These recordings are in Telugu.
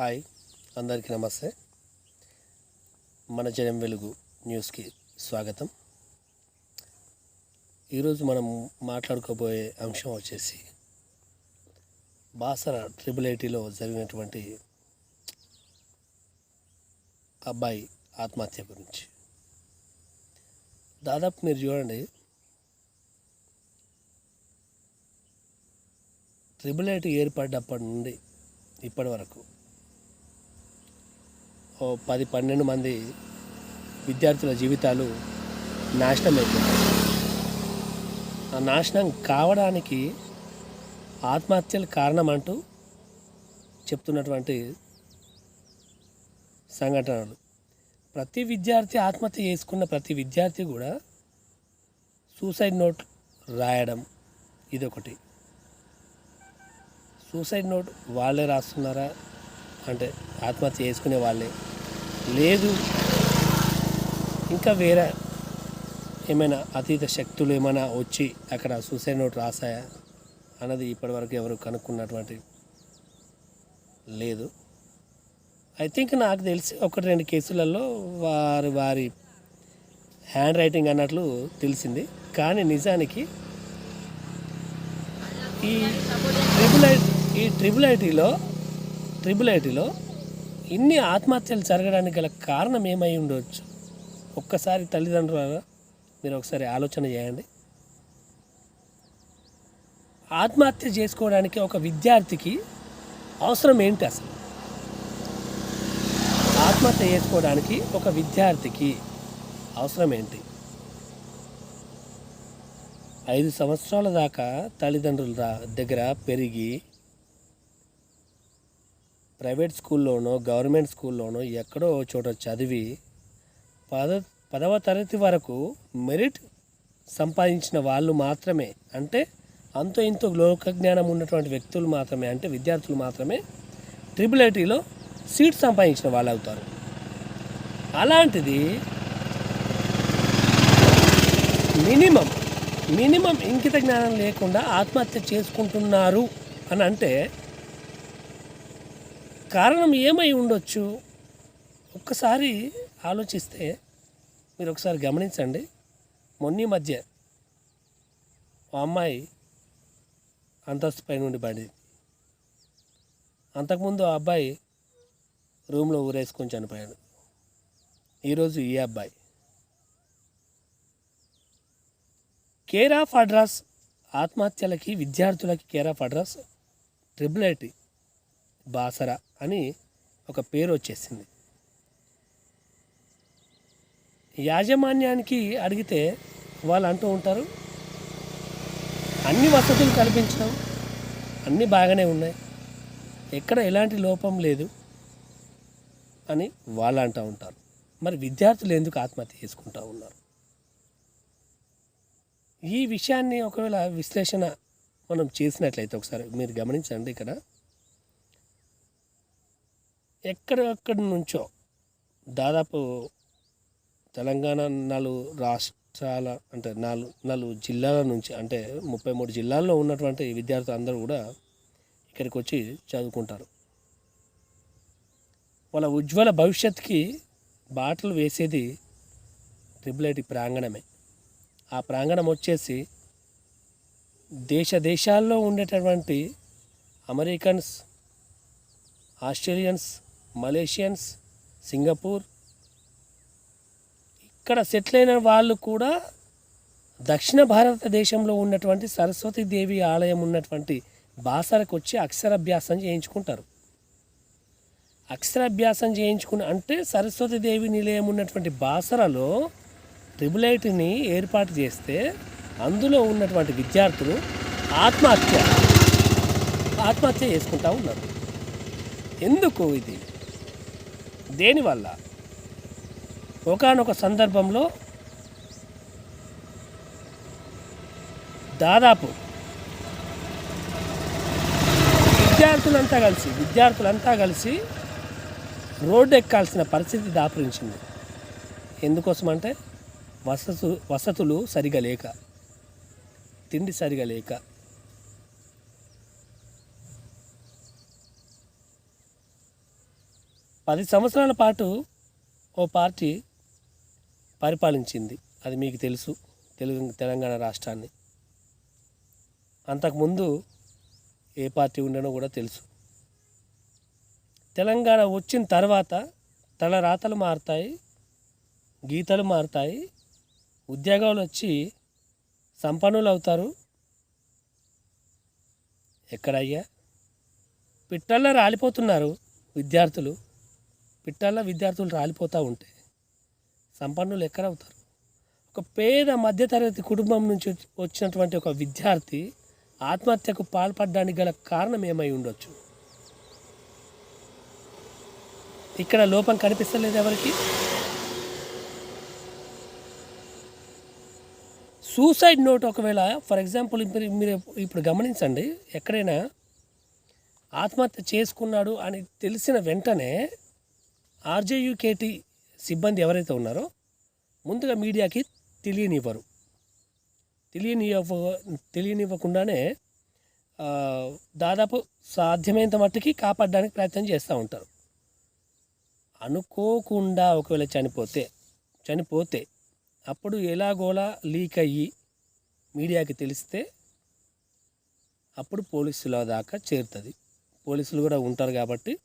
హాయ్ అందరికీ నమస్తే. మన జనం వెలుగు న్యూస్కి స్వాగతం. ఈరోజు మనం మాట్లాడుకోబోయే అంశం వచ్చేసి బాసర ట్రిపుల్ ఐటీలో జరిగినటువంటి అబ్బాయి ఆత్మహత్య గురించి. దాదాపు మీరు చూడండి ట్రిపుల్ ఐటీ ఏర్పడ్డప్పటి నుండి ఇప్పటి వరకు పది పన్నెండు మంది విద్యార్థుల జీవితాలు నాశనం అయిపోయాయి ఆ నాశనం కావడానికి ఆత్మహత్యలు కారణం అంటూ చెప్తున్నటువంటి సంఘటనలు. ప్రతి విద్యార్థి ఆత్మహత్య చేసుకున్న ప్రతి విద్యార్థి కూడా సూసైడ్ నోట్ రాయడం ఇదొకటి. సూసైడ్ నోట్ వాళ్ళే రాస్తున్నారా? అంటే ఆత్మహత్య చేసుకునే వాళ్ళే లేదు. ఇంకా వేరే ఏమైనా అతీత శక్తులు ఏమైనా వచ్చి అక్కడ సూసైడ్ నోట్ రాసాయా అన్నది ఇప్పటివరకు ఎవరు కనుక్కున్నటువంటి లేదు. ఐ థింక్ నాకు తెలిసి ఒకటి రెండు కేసులలో వారి వారి హ్యాండ్ రైటింగ్ అన్నట్లు తెలిసింది. కానీ నిజానికి ఈ ట్రిపుల్ ఐ ఈ ట్రిపుల్ ఐటీలో ట్రిపుల్ ఐటీలో ఇన్ని ఆత్మహత్యలు జరగడానికి గల కారణం ఏమై ఉండవచ్చు ఒక్కసారి తల్లిదండ్రుల మీరు ఒకసారి ఆలోచన చేయండి. ఆత్మహత్య చేసుకోవడానికి ఒక విద్యార్థికి అవసరం ఏంటి అసలు? ఆత్మహత్య చేసుకోవడానికి ఒక విద్యార్థికి అవసరం ఏంటి? ఐదు సంవత్సరాల దాకా తల్లిదండ్రుల దా- దగ్గర పెరిగి ప్రైవేట్ స్కూల్లోనో గవర్నమెంట్ స్కూల్లోనో ఎక్కడో చోట చదివి పద పదవ తరగతి వరకు మెరిట్ సంపాదించిన వాళ్ళు మాత్రమే. అంటే అంతో ఇంతో లోక జ్ఞానం ఉన్నటువంటి వ్యక్తులు మాత్రమే అంటే విద్యార్థులు మాత్రమే ట్రిపుల్ ఐటీలో సీట్ సంపాదించిన వాళ్ళు అవుతారు. అలాంటిది మినిమం మినిమం ఇంకిత జ్ఞానం లేకుండా ఆత్మహత్య చేసుకుంటున్నారు అని అంటే కారణం ఏమై ఉండొచ్చు? ఒక్కసారి ఆలోచిస్తే మీరు ఒకసారి గమనించండి. మొన్న మధ్య ఆ అమ్మాయి అంతస్తు పై నుండి పడింది. అంతకుముందు ఆ అబ్బాయి రూమ్లో ఊరేసుకొని చనిపోయాడు. ఈరోజు ఈ అబ్బాయి. కేర్ ఆఫ్ అడ్రస్ ఆత్మహత్యలకి విద్యార్థులకి care of address triple IT Basara అని ఒక పేరు వచ్చేసింది. యాజమాన్యానికి అడిగితే వాళ్ళు అంటూ ఉంటారు అన్ని వసతులు కల్పించడం అన్నీ బాగానే ఉన్నాయి ఎక్కడ ఎలాంటి లోపం లేదు అని వాళ్ళు అంటూ ఉంటారు. మరి విద్యార్థులు ఎందుకు ఆత్మహత్య చేసుకుంటూ ఉన్నారు? ఈ విషయాన్ని ఒకవేళ విశ్లేషణ మనం చేసినట్లయితే ఒకసారి మీరు గమనించండి ఇక్కడ. ఎక్కడెక్కడి నుంచో దాదాపు తెలంగాణ నాలుగు రాష్ట్రాల అంటే నాలుగు నాలుగు జిల్లాల నుంచి అంటే ముప్పై మూడు జిల్లాల్లో ఉన్నటువంటి విద్యార్థులు అందరూ కూడా ఇక్కడికి వచ్చి చదువుకుంటారు. వాళ్ళ ఉజ్వల భవిష్యత్తుకి బాటలు వేసేది ట్రిపుల్ ఐటి ప్రాంగణమే. ఆ ప్రాంగణం వచ్చేసి దేశ దేశాల్లో ఉండేటటువంటి అమెరికన్స్ ఆస్ట్రేలియన్స్ మలేషియన్స్ సింగపూర్. ఇక్కడ సెటిల్ అయిన వాళ్ళు కూడా దక్షిణ భారతదేశంలో ఉన్నటువంటి సరస్వతి దేవి ఆలయం ఉన్నటువంటి బాసరకు వచ్చి అక్షరాభ్యాసం చేయించుకుంటారు. అక్షరాభ్యాసం చేయించుకుని అంటే సరస్వతి దేవి నిలయం ఉన్నటువంటి బాసరలో ట్రిబులైట్ని ఏర్పాటు చేస్తే అందులో ఉన్నటువంటి విద్యార్థులు ఆత్మహత్య ఆత్మహత్య చేసుకుంటా ఉన్నారు. ఎందుకు ఇది? దేనివల్ల? ఒకానొక సందర్భంలో దాదాపు విద్యార్థులంతా కలిసి విద్యార్థులంతా కలిసి రోడ్డు ఎక్కాల్సిన పరిస్థితి దాపురించింది. ఎందుకోసం అంటే వసతు వసతులు సరిగా లేక తిండి సరిగా లేక పది సంవత్సరాల పాటు ఓ పార్టీ పరిపాలించింది. అది మీకు తెలుసు. తెలుగు తెలంగాణ రాష్ట్రాన్ని. అంతకుముందు ఏ పార్టీ ఉండనో కూడా తెలుసు. తెలంగాణ వచ్చిన తర్వాత తల రాతలు మారుతాయి గీతలు మారుతాయి ఉద్యోగాలు వచ్చి సంపన్నులు అవుతారు. ఎక్కడయ్యా? పిట్టల్లో రాలిపోతున్నారు విద్యార్థులు. పిట్టల్లో విద్యార్థులు రాలిపోతూ ఉంటే సంపన్నులు ఎక్కడ అవుతారు ఒక పేద మధ్యతరగతి కుటుంబం నుంచి వచ్చినటువంటి ఒక విద్యార్థి ఆత్మహత్యకు పాల్పడడానికి గల కారణం ఏమై ఉండొచ్చు? ఇక్కడ లోపం కనిపిస్తలేదు ఎవరికి? సూసైడ్ నోట్ ఒకవేళ ఫర్ ఎగ్జాంపుల్ మీరు ఇప్పుడు గమనించండి ఎక్కడైనా ఆత్మహత్య చేసుకున్నాడు అని తెలిసిన వెంటనే ఆర్జేయుకేటీ సిబ్బంది ఎవరైతే ఉన్నారో ముందుగా మీడియాకి తెలియనివ్వరు. తెలియనివ్వ తెలియనివ్వకుండానే దాదాపు సాధ్యమైనంత మట్టుకి కాపాడడానికి ప్రయత్నం చేస్తూ ఉంటారు. అనుకోకుండా ఒకవేళ చనిపోతే చనిపోతే అప్పుడు ఎలాగోలా లీక్ అయ్యి మీడియాకి తెలిస్తే అప్పుడు పోలీసుల దాకా చేరుతుంది. పోలీసులు కూడా ఉంటారు కాబట్టి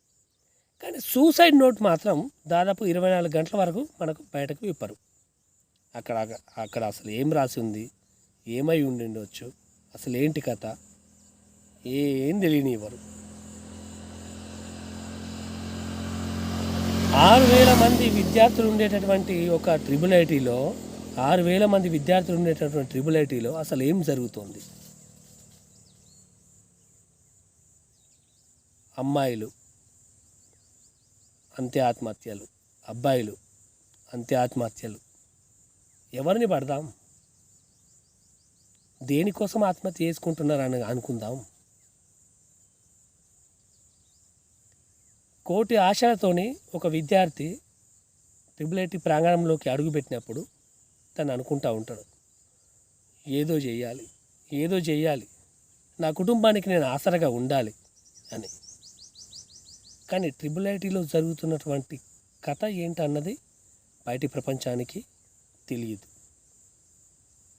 కానీ సూసైడ్ నోట్ మాత్రం దాదాపు ఇరవై నాలుగు గంటల వరకు మనకు బయటకు విప్పరు. అక్కడ అక్కడ అసలు ఏం రాసి ఉంది? ఏమై ఉండిండొచ్చు? అసలు ఏంటి కథ? ఏం తెలియనివ్వరు ఆరు వేల మంది విద్యార్థులు ఉండేటటువంటి ఒక ట్రిబుల్ ఐటీలో ఆరు వేల మంది విద్యార్థులు ఉండేటటువంటి ట్రిబుల్ ఐటీలో అసలు ఏం జరుగుతుంది? అమ్మాయిలు. అంతే ఆత్మహత్యలు. అబ్బాయిలు అంతే ఆత్మహత్యలు. ఎవరిని పడదాం? దేనికోసం ఆత్మహత్య చేసుకుంటున్నారని అనుకుందాం? కోటి ఆశలతోని ఒక విద్యార్థి ట్రిపుల్ ఐటీ ప్రాంగణంలోకి అడుగుపెట్టినప్పుడు తను అనుకుంటా ఉంటాడు. ఏదో చేయాలి ఏదో చేయాలి. నా కుటుంబానికి నేను ఆసరగా ఉండాలి అని. కానీ ట్రిపుల్ ఐటీలో జరుగుతున్నటువంటి కథ ఏంటన్నది బయటి ప్రపంచానికి తెలియదు.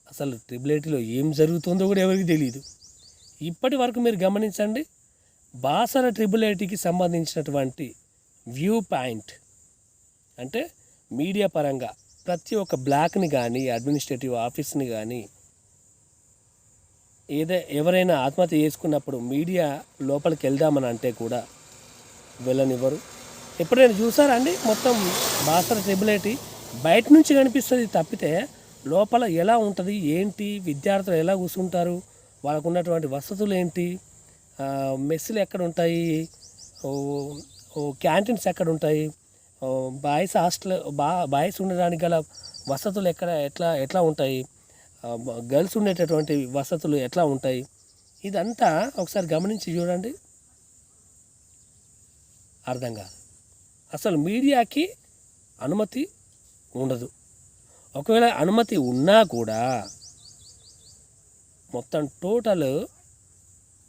అసలు ట్రిపుల్ ఐటీలో ఏం జరుగుతుందో కూడా ఎవరికి తెలియదు. ఇప్పటి వరకు మీరు గమనించండి బాసర ట్రిపుల్ ఐటీకి సంబంధించినటువంటి వ్యూ పాయింట్ అంటే మీడియా పరంగా ప్రతి ఒక్క బ్లాక్ని కానీ అడ్మినిస్ట్రేటివ్ ఆఫీస్ని కానీ ఏదే ఎవరైనా ఆత్మహత్య చేసుకున్నప్పుడు మీడియా లోపలికి వెళ్దామని అంటే కూడా వెళ్ళనివ్వరు. ఎప్పుడైనా చూసారా అండి? మొత్తం బాసర ట్రిపుల్ బయట నుంచి కనిపిస్తుంది తప్పితే లోపల ఎలా ఉంటుంది? ఏంటి? విద్యార్థులు ఎలా కూర్చుంటారు వాళ్ళకు ఉన్నటువంటి వసతులు ఏంటి? మెస్సులు ఎక్కడ ఉంటాయి క్యాంటీన్స్ ఎక్కడ ఉంటాయి బాయ్స్ హాస్టల్ బా బాయ్స్ ఉండడానికి గల వసతులు ఎక్కడ ఎట్లా ఎట్లా ఉంటాయి? గర్ల్స్ ఉండేటటువంటి వసతులు ఎట్లా ఉంటాయి? ఇదంతా ఒకసారి గమనించి చూడండి. అర్థం కాదు. అసలు మీడియాకి అనుమతి ఉండదు. ఒకవేళ అనుమతి ఉన్నా కూడా మొత్తం టోటల్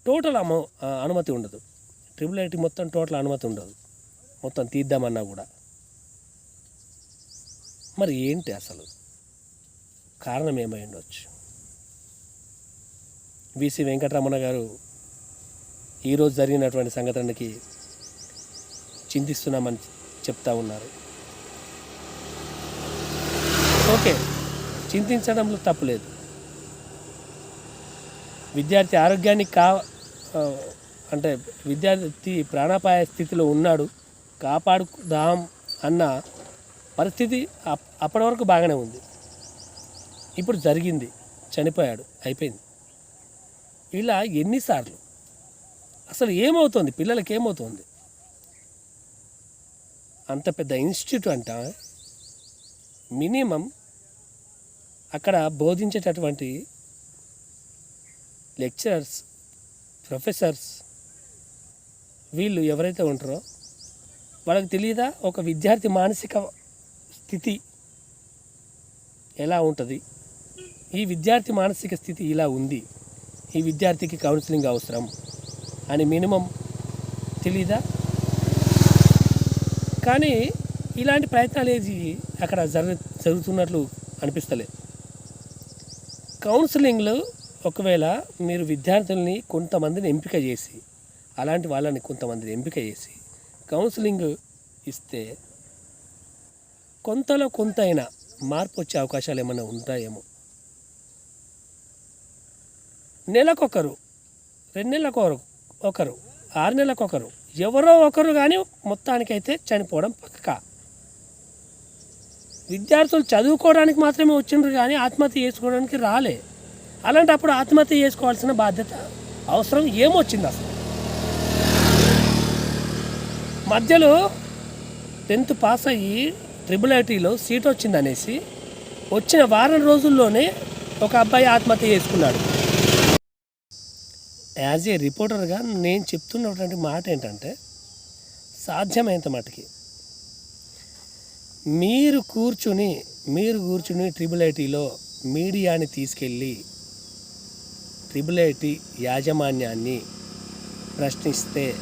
టోటల్ అనుమతి ఉండదు. ట్రిపుల్ ఐటీ మొత్తం టోటల్ అనుమతి ఉండదు. మొత్తం తీద్దామన్నా కూడా. మరి ఏంటి అసలు? కారణం ఏమై ఉండొచ్చు? విసి వెంకటరమణ గారు ఈరోజు జరిగినటువంటి సంఘటనకి చింతిస్తున్నామని చెప్తా ఉన్నారు. ఓకే చింతించడంలో తప్పులేదు విద్యార్థి ఆరోగ్యానికి కా అంటే విద్యార్థి ప్రాణాపాయ స్థితిలో ఉన్నాడు కాపాడుదాం అన్న పరిస్థితి అప్- అప్పటి వరకు బాగానే ఉంది. ఇప్పుడు జరిగింది చనిపోయాడు అయిపోయింది. ఇలా ఎన్నిసార్లు? అసలు ఏమవుతుంది? పిల్లలకి ఏమవుతుంది? అంత పెద్ద ఇన్స్టిట్యూట్ అంట. మినిమం అక్కడ బోధించేటటువంటి లెక్చరర్స్ ప్రొఫెసర్స్ వీళ్ళు ఎవరైతే ఉంటారో వాళ్ళకి తెలియదా ఒక విద్యార్థి మానసిక స్థితి ఎలా ఉంటుంది? ఈ విద్యార్థి మానసిక స్థితి ఇలా ఉంది. ఈ విద్యార్థికి కౌన్సిలింగ్ అవసరం అని మినిమం తెలీదా? కానీ ఇలాంటి ప్రయత్నాలు ఏది అక్కడ జరుగు జరుగుతున్నట్లు అనిపిస్తలేదు కౌన్సిలింగ్లో ఒకవేళ మీరు విద్యార్థుల్ని కొంతమందిని ఎంపిక చేసి అలాంటి వాళ్ళని కొంతమందిని ఎంపిక చేసి కౌన్సిలింగ్ ఇస్తే కొంతలో కొంత అయినా మార్పు వచ్చే అవకాశాలు ఏమైనా ఉంటాయేమో. నెలకొకరు రెండు నెలలకు ఒకరు ఒకరు ఆరు నెలలకు ఒకరు ఎవరో ఒకరు కానీ మొత్తానికైతే చనిపోవడం పక్క. విద్యార్థులు చదువుకోవడానికి మాత్రమే వచ్చిండ్రు కానీ ఆత్మహత్య చేసుకోవడానికి రాలే. అలాంటప్పుడు ఆత్మహత్య చేసుకోవాల్సిన బాధ్యత అవసరం ఏమొచ్చింది అసలు? మధ్యలో టెన్త్ పాస్ అయ్యి ట్రిపుల్ ఐటీలో సీట్ వచ్చిందనేసి వచ్చిన వారం రోజుల్లోనే ఒక అబ్బాయి ఆత్మహత్య చేసుకున్నాడు. యాజ్ ఏ రిపోర్టర్గా నేను చెప్తున్నటువంటి మాట ఏంటంటే సాధ్యమైనంత మటుకి మీరు కూర్చుని మీరు కూర్చుని ట్రిపుల్ ఐటీలో మీడియాని తీసుకెళ్ళి ట్రిపుల్ ఐటీ యాజమాన్యాన్ని ప్రశ్నిస్తే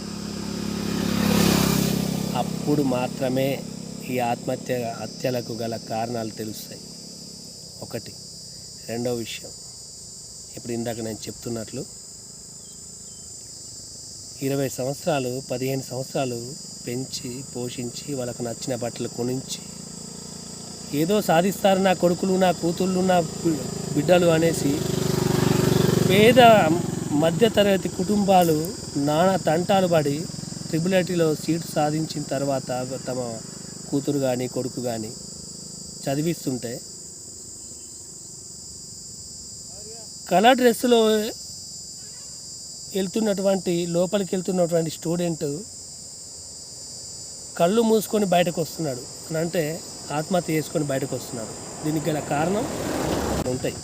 అప్పుడు మాత్రమే ఈ ఆత్మహత్య హత్యలకు గల కారణాలు తెలుస్తాయి. ఒకటి. రెండో విషయం. ఇప్పుడు ఇందాక నేను చెప్తున్నట్లు ఇరవై సంవత్సరాలు పదిహేను సంవత్సరాలు పెంచి పోషించి వాళ్ళకు నచ్చిన బట్టలు కొనించి ఏదో సాధిస్తారు నా కొడుకులు నా కూతుళ్ళు నా బిడ్డలు అనేసి పేద మధ్యతరగతి కుటుంబాలు నానా తంటాలు పడి ట్రిబులటీలో సీట్ సీటు సాధించిన తర్వాత తమ కూతురు కానీ కొడుకు కానీ చదివిస్తుంటే కలర్ డ్రెస్సులో వెళ్తున్నటువంటి లోపలికి వెళ్తున్నటువంటి స్టూడెంట్ కళ్ళు మూసుకొని బయటకు వస్తున్నాడు. అని అంటే ఆత్మహత్య చేసుకొని బయటకు వస్తున్నాడు. దీనికి గల కారణం ఉంటాయి.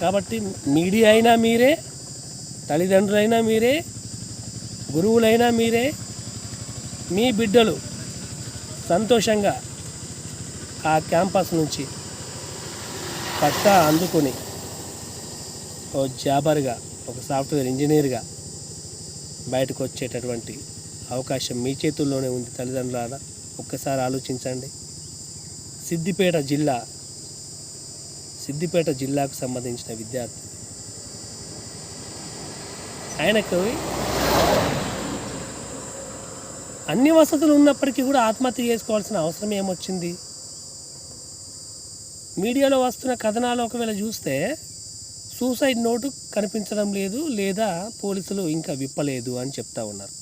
కాబట్టి మీడియా అయినా మీరే తల్లిదండ్రులైనా మీరే గురువులైనా మీరే మీ బిడ్డలు సంతోషంగా ఆ క్యాంపస్ నుంచి పట్టా అందుకొని ఓ జాబర్గా ఒక సాఫ్ట్వేర్ ఇంజనీర్గా బయటకు వచ్చేటటువంటి అవకాశం మీ చేతుల్లోనే ఉంది తల్లిదండ్రులారా. ఒక్కసారి ఆలోచించండి. సిద్దిపేట జిల్లా సిద్దిపేట జిల్లాకు సంబంధించిన విద్యార్థి. ఆయనకు అన్ని వసతులు ఉన్నప్పటికీ కూడా ఆత్మహత్య చేసుకోవాల్సిన అవసరం ఏమొచ్చింది? మీడియాలో వస్తున్న కథనాలు ఒకవేళ చూస్తే సూసైడ్ నోటు కనిపించడం లేదు లేదా పోలీసులు ఇంకా విప్పలేదు అని చెప్తా ఉన్నారు.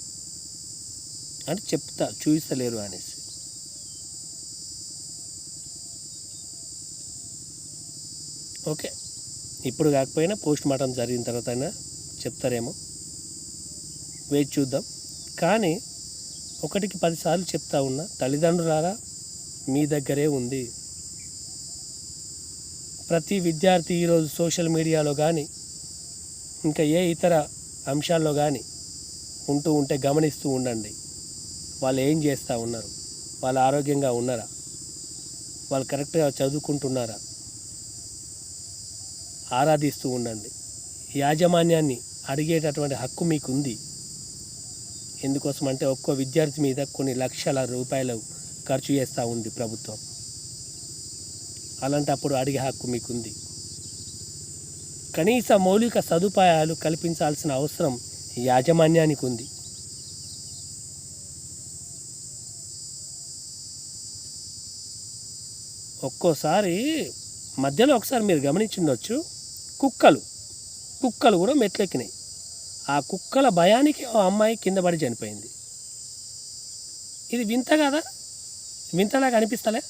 అంటే చెప్తా చూపిస్తలేరు అనేసి. ఓకే. ఇప్పుడు కాకపోయినా పోస్ట్ మార్టం జరిగిన తర్వాత అయినా చెప్తారేమో. వేచి చూద్దాం. కానీ ఒకటికి పదిసార్లు చెప్తా ఉన్నా తల్లిదండ్రులారా మీ దగ్గరే ఉంది. ప్రతి విద్యార్థి ఈరోజు సోషల్ మీడియాలో కానీ ఇంకా ఏ ఇతర అంశాల్లో కానీ ఉంటూ ఉంటే గమనిస్తూ ఉండండి. వాళ్ళు ఏం చేస్తూ ఉన్నారు? వాళ్ళు ఆరోగ్యంగా ఉన్నారా? వాళ్ళు కరెక్ట్గా చదువుకుంటున్నారా? ఆరాధిస్తూ ఉండండి. యాజమాన్యాన్ని అడిగేటటువంటి హక్కు మీకు ఉంది ఎందుకోసం అంటే ఒక్కో విద్యార్థి మీద కొన్ని లక్షల రూపాయలు ఖర్చు చేస్తూ ఉంది ప్రభుత్వం. అలాంటప్పుడు అడిగే హక్కు మీకుంది. కనీస మౌలిక సదుపాయాలు కల్పించాల్సిన అవసరం యాజమాన్యానికి ఉంది ఒక్కోసారి మధ్యలో ఒకసారి మీరు గమనించుండొచ్చు కుక్కలు కుక్కలు కూడా మెట్లెక్కినాయి. ఆ కుక్కల భయానికి ఆ అమ్మాయి కింద పడి చనిపోయింది. ఇది వింత కదా? వింతలాగా అనిపిస్తలే?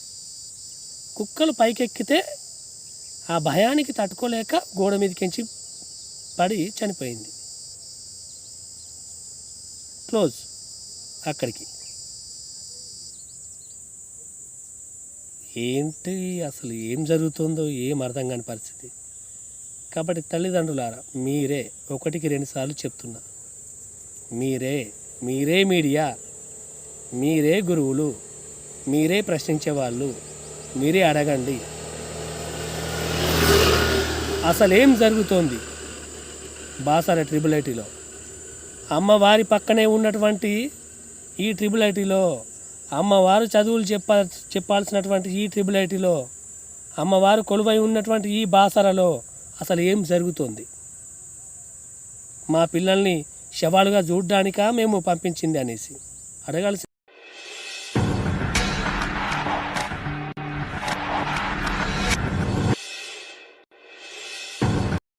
కుక్కలు పైకెక్కితే ఆ భయానికి తట్టుకోలేక గోడ మీదకించి పడి చనిపోయింది. క్లోజ్ అక్కడికి. ఏంటి అసలు ఏం జరుగుతుందో ఏం అర్థం కాని పరిస్థితి. కాబట్టి తల్లిదండ్రులారా మీరే ఒకటికి రెండుసార్లు చెప్తున్నా. మీరే మీరే మీడియా మీరే గురువులు మీరే ప్రశ్నించే వాళ్ళు మీరే అడగండి. అసలేం జరుగుతోంది? బాసర ట్రిపుల్ ఐటీలో అమ్మవారి పక్కనే ఉన్నటువంటి ఈ ట్రిపుల్ ఐటీలో అమ్మవారు చదువులు చెప్ప చెప్పాల్సినటువంటి ఈ ట్రిపుల్ ఐటీలో అమ్మవారు కొలువై ఉన్నటువంటి ఈ బాసరలో అసలు ఏం జరుగుతోంది? మా పిల్లల్ని శవాలుగా చూడడానికా మేము పంపించింది అనేసి. అడగాల్సిన